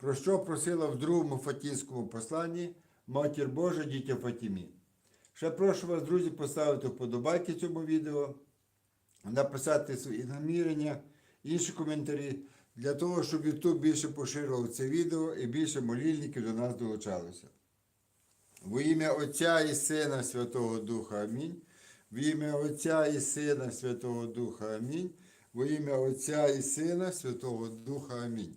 про що просила в другому Фатінському посланні Матір Божа дітя Фатімі. Ще прошу вас, друзі, поставити вподобайки цьому відео, написати свої намірення, інші коментарі, для того, щоб YouTube більше поширював це відео і більше молільників до нас долучалося. Во ім'я Отця і Сина Святого Духа Амінь. В ім'я Отця і Сина Святого Духа Амінь. Во ім'я Отця і Сина Святого Духа Амінь.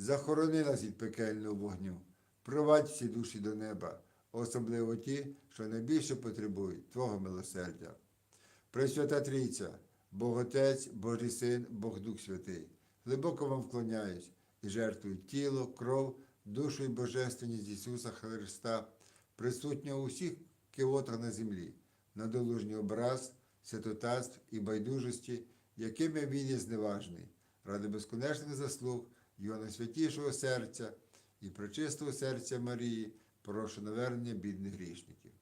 захорони нас від пекельного вогню, провадь всі душі до неба, особливо ті, що найбільше потребують Твого милосердя. Пресвята Трійця, Бог Отець, Божий Син, Бог Дух Святий, глибоко вам вклоняюсь і жертвую тіло, кров, душу і божественність Ісуса Христа, присутнього у всіх кивотах на землі, на долужній образ, святотатств і байдужості, якими він є зневажний, ради безконечних заслуг Його найсвятішого серця і пречистого серця Марії, прошу навернення бідних грішників.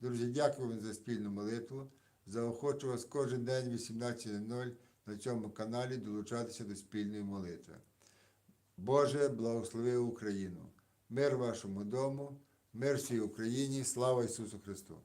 Друзі, дякую вам за спільну молитву. Заохочу вас кожен день 18.00 на цьому каналі долучатися до спільної молитви. Боже, благослови Україну! Мир вашому дому, мир всій Україні, слава Ісусу Христу!